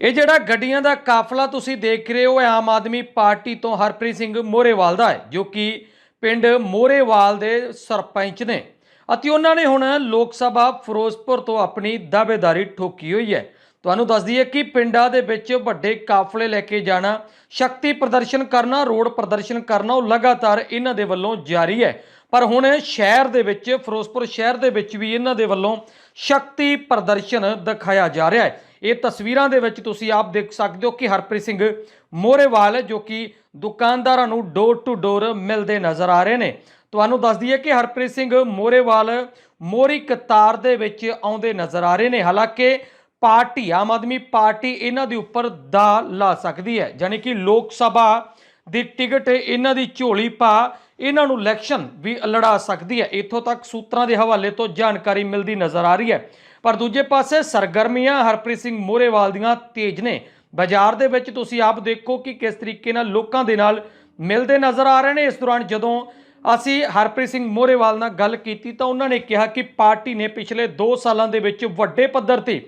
ਇਹ ਜਿਹੜਾ ਗੱਡੀਆਂ ਦਾ ਕਾਫਲਾ ਤੁਸੀਂ ਦੇਖ ਰਹੇ ਹੋ, ਇਹ ਆਮ ਆਦਮੀ ਪਾਰਟੀ ਤੋਂ ਹਰਪ੍ਰੀਤ ਸਿੰਘ ਮੋਰੇਵਾਲ ਦਾ ਹੈ, ਜੋ ਕਿ ਪਿੰਡ ਮੋਰੇਵਾਲ ਦੇ ਸਰਪੰਚ ਨੇ। ਅਤੇ ਉਹਨਾਂ ਨੇ ਹੁਣ ਲੋਕ ਸਭਾ ਫਿਰੋਜ਼ਪੁਰ ਤੋਂ ਆਪਣੀ ਦਾਅਵੇਦਾਰੀ ਠੋਕੀ ਹੋਈ ਹੈ। ਤੁਹਾਨੂੰ ਦੱਸ ਦਈਏ ਕਿ ਪਿੰਡਾਂ ਦੇ ਵਿੱਚ ਵੱਡੇ ਕਾਫਲੇ ਲੈ ਕੇ ਜਾਣਾ, ਸ਼ਕਤੀ ਪ੍ਰਦਰਸ਼ਨ ਕਰਨਾ, ਰੋਡ ਪ੍ਰਦਰਸ਼ਨ ਕਰਨਾ, ਉਹ ਲਗਾਤਾਰ ਇਹਨਾਂ ਦੇ ਵੱਲੋਂ ਜਾਰੀ ਹੈ। ਪਰ ਹੁਣ ਸ਼ਹਿਰ ਦੇ ਵਿੱਚ, ਫਿਰੋਜ਼ਪੁਰ ਸ਼ਹਿਰ ਦੇ ਵਿੱਚ ਵੀ ਇਹਨਾਂ ਦੇ ਵੱਲੋਂ ਸ਼ਕਤੀ ਪ੍ਰਦਰਸ਼ਨ ਦਿਖਾਇਆ ਜਾ ਰਿਹਾ ਹੈ। ਇਹ ਤਸਵੀਰਾਂ ਦੇ ਵਿੱਚ ਤੁਸੀਂ ਆਪ ਦੇਖ ਸਕਦੇ ਹੋ ਕਿ ਹਰਪ੍ਰੀਤ ਸਿੰਘ ਮੋਰੇਵਾਲ, ਜੋ ਕਿ ਦੁਕਾਨਦਾਰਾਂ ਨੂੰ ਡੋਰ ਟੂ ਡੋਰ ਮਿਲਦੇ ਨਜ਼ਰ ਆ ਰਹੇ ਨੇ। ਤੁਹਾਨੂੰ ਦੱਸ ਦਈਏ ਕਿ ਹਰਪ੍ਰੀਤ ਸਿੰਘ ਮੋਰੇਵਾਲ ਮੋਰੀ ਕਤਾਰ ਦੇ ਵਿੱਚ ਆਉਂਦੇ ਨਜ਼ਰ ਆ ਰਹੇ ਨੇ। ਹਾਲਾਂਕਿ ਪਾਰਟੀ, ਆਮ ਆਦਮੀ ਪਾਰਟੀ ਇਹਨਾਂ ਦੇ ਉੱਪਰ ਦਾ ਲਾ ਸਕਦੀ ਹੈ। ਯਾਨੀ ਕਿ ਲੋਕ ਸਭਾ ਦੀ ਟਿਕਟ, ਇਹਨਾਂ ਦੀ ਝੋਲੀ ਪਾ ਇਹਨਾਂ ਨੂੰ ਇਲੈਕਸ਼ਨ ਵੀ ਲੜਾ ਸਕਦੀ ਹੈ। ਇੱਥੋਂ ਤੱਕ ਸੂਤਰਾਂ ਦੇ ਹਵਾਲੇ ਤੋਂ ਜਾਣਕਾਰੀ ਮਿਲਦੀ ਨਜ਼ਰ ਆ ਰਹੀ ਹੈ। ਪਰ ਦੂਜੇ ਪਾਸੇ ਸਰਗਰਮੀਆਂ ਹਰਪ੍ਰੀਤ ਸਿੰਘ ਮੋਹਰੇਵਾਲ ਦੀਆਂ ਤੇਜ਼ ਨੇ। ਬਾਜ਼ਾਰ ਦੇ ਵਿੱਚ ਤੁਸੀਂ ਆਪ ਦੇਖੋ ਕਿ ਕਿਸ ਤਰੀਕੇ ਨਾਲ ਲੋਕਾਂ ਦੇ ਨਾਲ ਮਿਲਦੇ ਨਜ਼ਰ ਆ ਰਹੇ ਨੇ। ਇਸ ਦੌਰਾਨ ਜਦੋਂ ਅਸੀਂ ਹਰਪ੍ਰੀਤ ਸਿੰਘ ਮੋਹਰੇਵਾਲ ਨਾਲ ਗੱਲ ਕੀਤੀ ਤਾਂ ਉਹਨਾਂ ਨੇ ਕਿਹਾ ਕਿ ਪਾਰਟੀ ਨੇ ਪਿਛਲੇ 2 ਸਾਲਾਂ ਦੇ ਵਿੱਚ ਵੱਡੇ ਪੱਧਰ ਤੇ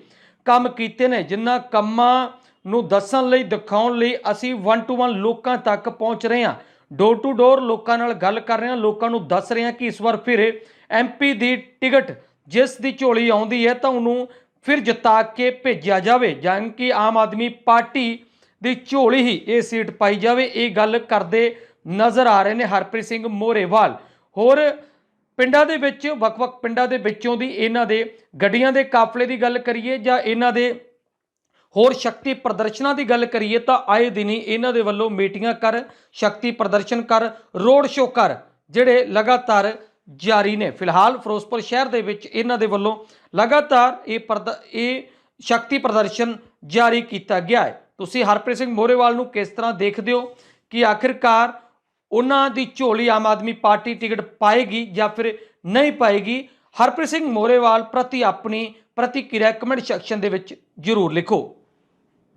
ਕੰਮ ਕੀਤੇ ਨੇ, ਜਿਨ੍ਹਾਂ ਕੰਮਾਂ ਨੂੰ ਦੱਸਣ ਲਈ, ਦਿਖਾਉਣ ਲਈ ਅਸੀਂ 1 ਟੂ 1 ਲੋਕਾਂ ਤੱਕ ਪਹੁੰਚ ਰਹੇ ਹਾਂ। ਡੋਰ ਟੂ ਡੋਰ ਲੋਕਾਂ ਨਾਲ ਗੱਲ ਕਰ ਰਹੇ ਹਾਂ, ਲੋਕਾਂ ਨੂੰ ਦੱਸ ਰਹੇ ਹਾਂ ਕਿ ਇਸ ਵਾਰ ਫਿਰ ਐਮਪੀ ਦੀ ਟਿਕਟ ਜਿਸ ਦੀ ਝੋਲੀ ਆਉਂਦੀ ਹੈ ਤਾਂ ਉਹਨੂੰ ਫਿਰ ਜਿਤਾ ਕੇ ਭੇਜਿਆ ਜਾਵੇ ਜਾਨ ਕਿ ਆਮ ਆਦਮੀ ਪਾਰਟੀ ਦੀ ਝੋਲੀ ਹੀ ਇਹ ਸੀਟ ਪਾਈ ਜਾਵੇ। ਇਹ ਗੱਲ ਕਰਦੇ ਨਜ਼ਰ ਆ ਰਹੇ ਨੇ ਹਰਪ੍ਰੀਤ ਸਿੰਘ ਮੋਰੇਵਾਲ। ਹੋਰ ਪਿੰਡਾਂ ਦੇ ਵਿੱਚ, ਵੱਖ-ਵੱਖ ਪਿੰਡਾਂ ਦੇ ਵਿੱਚੋਂ ਦੀ ਇਹਨਾਂ ਦੇ ਗੱਡੀਆਂ ਦੇ ਕਾਫਲੇ ਦੀ ਗੱਲ ਕਰੀਏ ਜਾਂ ਇਹਨਾਂ ਦੇ ਹੋਰ ਸ਼ਕਤੀ ਪ੍ਰਦਰਸ਼ਨਾਂ ਦੀ ਗੱਲ ਕਰੀਏ ਤਾਂ ਆਏ ਦਿਨੀ ਇਹਨਾਂ ਦੇ ਵੱਲੋਂ ਮੀਟਿੰਗਾਂ ਕਰ, ਸ਼ਕਤੀ ਪ੍ਰਦਰਸ਼ਨ ਕਰ, ਰੋਡ ਸ਼ੋਅ ਕਰ, ਜਿਹੜੇ ਲਗਾਤਾਰ ਜਾਰੀ ਨੇ। ਫਿਲਹਾਲ ਫਿਰੋਜ਼ਪੁਰ ਸ਼ਹਿਰ ਦੇ ਵਿੱਚ ਇਹਨਾਂ ਦੇ ਵੱਲੋਂ ਲਗਾਤਾਰ ਇਹ ਪ੍ਰਦ- ਇਹ ਸ਼ਕਤੀ ਪ੍ਰਦਰਸ਼ਨ ਜਾਰੀ ਕੀਤਾ ਗਿਆ ਹੈ। ਤੁਸੀਂ ਹਰਪ੍ਰੀਤ ਸਿੰਘ ਮੋਰੇਵਾਲ ਨੂੰ ਕਿਸ ਤਰ੍ਹਾਂ ਦੇਖਦੇ ਹੋ ਕਿ ਆਖਿਰਕਾਰ ਉਹਨਾਂ ਦੀ ਝੋਲੀ ਆਮ ਆਦਮੀ ਪਾਰਟੀ ਟਿਕਟ ਪਾਏਗੀ ਜਾਂ ਫਿਰ ਨਹੀਂ ਪਾਏਗੀ? ਹਰਪ੍ਰੀਤ ਸਿੰਘ ਮੋਰੇਵਾਲ ਪ੍ਰਤੀ ਆਪਣੀ ਪ੍ਰਤੀਕਿਰਿਆ ਕਮੈਂਟ ਸੈਕਸ਼ਨ ਦੇ ਵਿੱਚ ਜਰੂਰ ਲਿਖੋ।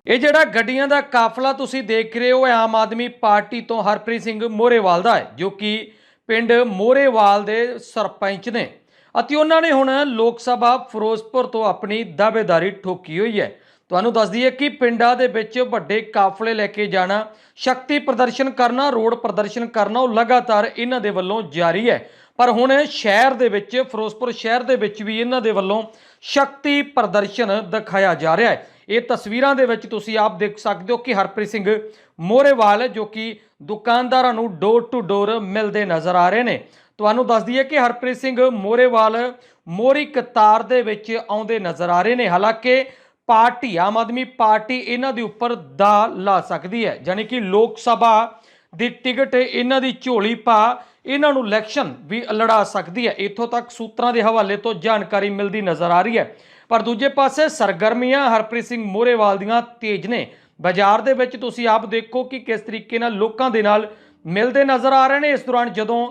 ਇਹ ਜਿਹੜਾ ਗੱਡੀਆਂ ਦਾ ਕਾਫਲਾ ਤੁਸੀਂ ਦੇਖ ਰਹੇ ਹੋ ਆਮ ਆਦਮੀ ਪਾਰਟੀ ਤੋਂ ਹਰਪ੍ਰੀਤ ਸਿੰਘ ਮੋਰੇਵਾਲ ਦਾ ਹੈ, ਜੋ ਕਿ ਪਿੰਡ ਮੋਹਰੇਵਾਲ ਦੇ ਸਰਪੰਚ ਨੇ। ਅਤੇ ਉਹਨਾਂ ਨੇ ਹੁਣ ਲੋਕ ਸਭਾ ਫਿਰੋਜ਼ਪੁਰ ਤੋਂ ਆਪਣੀ ਦਾਅਵੇਦਾਰੀ ਠੋਕੀ ਹੋਈ ਹੈ। ਤੁਹਾਨੂੰ ਦੱਸ ਦਈਏ ਕਿ ਪਿੰਡਾਂ ਦੇ ਵਿੱਚ ਵੱਡੇ ਕਾਫਲੇ ਲੈ ਕੇ ਜਾਣਾ, ਸ਼ਕਤੀ ਪ੍ਰਦਰਸ਼ਨ ਕਰਨਾ, ਰੋਡ ਪ੍ਰਦਰਸ਼ਨ ਕਰਨਾ, ਉਹ ਲਗਾਤਾਰ ਇਹਨਾਂ ਦੇ ਵੱਲੋਂ ਜਾਰੀ ਹੈ। ਪਰ ਹੁਣ ਸ਼ਹਿਰ ਦੇ ਵਿੱਚ, ਫਿਰੋਜ਼ਪੁਰ ਸ਼ਹਿਰ ਦੇ ਵਿੱਚ ਵੀ ਇਹਨਾਂ ਦੇ ਵੱਲੋਂ ਸ਼ਕਤੀ ਪ੍ਰਦਰਸ਼ਨ ਦਿਖਾਇਆ ਜਾ ਰਿਹਾ ਹੈ। ਇਹ ਤਸਵੀਰਾਂ ਦੇ ਵਿੱਚ ਤੁਸੀਂ ਆਪ ਦੇਖ ਸਕਦੇ ਹੋ ਕਿ ਹਰਪ੍ਰੀਤ ਸਿੰਘ ਮੋਰੇਵਾਲ, ਜੋ ਕਿ ਦੁਕਾਨਦਾਰਾਂ ਨੂੰ ਡੋਰ ਟੂ ਡੋਰ ਮਿਲਦੇ ਨਜ਼ਰ ਆ ਰਹੇ ਨੇ। ਤੁਹਾਨੂੰ ਦੱਸ ਦਈਏ ਕਿ ਹਰਪ੍ਰੀਤ ਸਿੰਘ ਮੋਰੇਵਾਲ ਮੋਰੀ ਕਤਾਰ ਦੇ ਵਿੱਚ ਆਉਂਦੇ ਨਜ਼ਰ ਆ ਰਹੇ ਨੇ। ਹਾਲਾਂਕਿ ਪਾਰਟੀ, ਆਮ ਆਦਮੀ ਪਾਰਟੀ ਇਹਨਾਂ ਦੇ ਉੱਪਰ ਦਾ ਲਾ ਸਕਦੀ ਹੈ। ਯਾਨੀ ਕਿ ਲੋਕ ਸਭਾ ਦੀ ਟਿਕਟ, ਇਹਨਾਂ ਦੀ ਝੋਲੀ ਪਾ ਇਹਨਾਂ ਨੂੰ ਇਲੈਕਸ਼ਨ ਵੀ ਲੜਾ ਸਕਦੀ ਹੈ। ਇੱਥੋਂ ਤੱਕ ਸੂਤਰਾਂ ਦੇ ਹਵਾਲੇ ਤੋਂ ਜਾਣਕਾਰੀ ਮਿਲਦੀ ਨਜ਼ਰ ਆ ਰਹੀ ਹੈ। ਪਰ ਦੂਜੇ ਪਾਸੇ ਸਰਗਰਮੀਆਂ ਹਰਪ੍ਰੀਤ ਸਿੰਘ ਮੋਹਰੇਵਾਲ ਦੀਆਂ ਤੇਜ਼ ਨੇ। ਬਾਜ਼ਾਰ ਦੇ ਵਿੱਚ ਤੁਸੀਂ ਆਪ ਦੇਖੋ ਕਿ ਕਿਸ ਤਰੀਕੇ ਨਾਲ ਲੋਕਾਂ ਦੇ ਨਾਲ ਮਿਲਦੇ ਨਜ਼ਰ ਆ ਰਹੇ ਨੇ। ਇਸ ਦੌਰਾਨ ਜਦੋਂ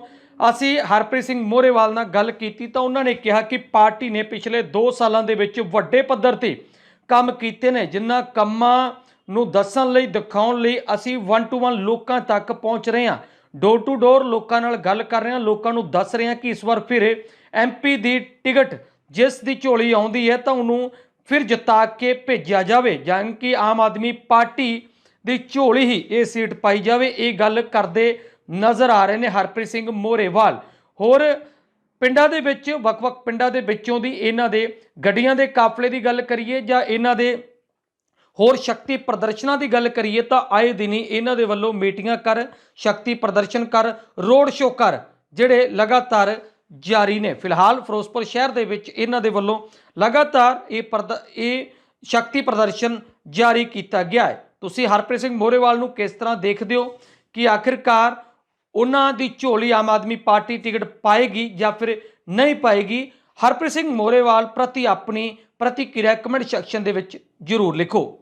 ਅਸੀਂ ਹਰਪ੍ਰੀਤ ਸਿੰਘ ਮੋਹਰੇਵਾਲ ਨਾਲ ਗੱਲ ਕੀਤੀ ਤਾਂ ਉਹਨਾਂ ਨੇ ਕਿਹਾ ਕਿ ਪਾਰਟੀ ਨੇ ਪਿਛਲੇ 2 ਸਾਲਾਂ ਦੇ ਵਿੱਚ ਵੱਡੇ ਪੱਧਰ ਤੇ ਕੰਮ ਕੀਤੇ ਨੇ, ਜਿਨ੍ਹਾਂ ਕੰਮਾਂ ਨੂੰ ਦੱਸਣ ਲਈ, ਦਿਖਾਉਣ ਲਈ ਅਸੀਂ 1 ਟੂ 1 ਲੋਕਾਂ ਤੱਕ ਪਹੁੰਚ ਰਹੇ ਹਾਂ। ਡੋਰ ਟੂ ਡੋਰ ਲੋਕਾਂ ਨਾਲ ਗੱਲ ਕਰ ਰਹੇ ਹਾਂ, ਲੋਕਾਂ ਨੂੰ ਦੱਸ ਰਹੇ ਹਾਂ ਕਿ ਇਸ ਵਾਰ ਫਿਰ ਐਮਪੀ ਦੀ ਟਿਕਟ ਜਿਸ ਦੀ ਝੋਲੀ ਆਉਂਦੀ ਹੈ ਤਾਂ ਉਹਨੂੰ ਫਿਰ ਜਿਤਾ ਕੇ ਭੇਜਿਆ ਜਾਵੇ ਜਾਨ ਕਿ ਆਮ ਆਦਮੀ ਪਾਰਟੀ ਦੀ ਝੋਲੀ ਹੀ ਇਹ ਸੀਟ ਪਾਈ ਜਾਵੇ, ਇਹ ਗੱਲ ਕਰਦੇ ਨਜ਼ਰ ਆ ਰਹੇ ਨੇ ਹਰਪ੍ਰੀਤ ਸਿੰਘ ਮੋਰੇਵਾਲ। ਹੋਰ ਪਿੰਡਾਂ ਦੇ ਵਿੱਚ, ਵੱਖ-ਵੱਖ ਪਿੰਡਾਂ ਦੇ ਵਿੱਚੋਂ ਦੀ ਇਹਨਾਂ ਦੇ ਗੱਡੀਆਂ ਦੇ ਕਾਫਲੇ ਦੀ ਗੱਲ ਕਰੀਏ ਜਾਂ ਇਹਨਾਂ ਦੇ ਹੋਰ ਸ਼ਕਤੀ ਪ੍ਰਦਰਸ਼ਨਾਂ ਦੀ ਗੱਲ ਕਰੀਏ ਤਾਂ ਆਏ ਦਿਨੀ ਇਹਨਾਂ ਦੇ ਵੱਲੋਂ ਮੀਟਿੰਗਾਂ ਕਰ, ਸ਼ਕਤੀ ਪ੍ਰਦਰਸ਼ਨ ਕਰ, ਰੋਡ ਸ਼ੋਅ ਕਰ, ਜਿਹੜੇ ਲਗਾਤਾਰ ਜਾਰੀ ਨੇ। ਫਿਲਹਾਲ ਫਿਰੋਜ਼ਪੁਰ ਸ਼ਹਿਰ ਦੇ ਵਿੱਚ ਇਹਨਾਂ ਦੇ ਵੱਲੋਂ ਲਗਾਤਾਰ ਇਹ ਪ੍ਰਦ- ਇਹ ਸ਼ਕਤੀ ਪ੍ਰਦਰਸ਼ਨ ਜਾਰੀ ਕੀਤਾ ਗਿਆ ਹੈ। ਤੁਸੀਂ ਹਰਪ੍ਰੀਤ ਸਿੰਘ ਮੋਰੇਵਾਲ ਨੂੰ ਕਿਸ ਤਰ੍ਹਾਂ ਦੇਖਦੇ ਹੋ ਕਿ ਆਖਿਰਕਾਰ ਉਹਨਾਂ ਦੀ ਝੋਲੀ ਆਮ ਆਦਮੀ ਪਾਰਟੀ ਟਿਕਟ ਪਾਏਗੀ ਜਾਂ ਫਿਰ ਨਹੀਂ ਪਾਏਗੀ? ਹਰਪ੍ਰੀਤ ਸਿੰਘ ਮੋਰੇਵਾਲ ਪ੍ਰਤੀ ਆਪਣੀ ਪ੍ਰਤੀਕਿਰਿਆ ਕਮੈਂਟ ਸੈਕਸ਼ਨ ਦੇ ਵਿੱਚ ਜਰੂਰ ਲਿਖੋ।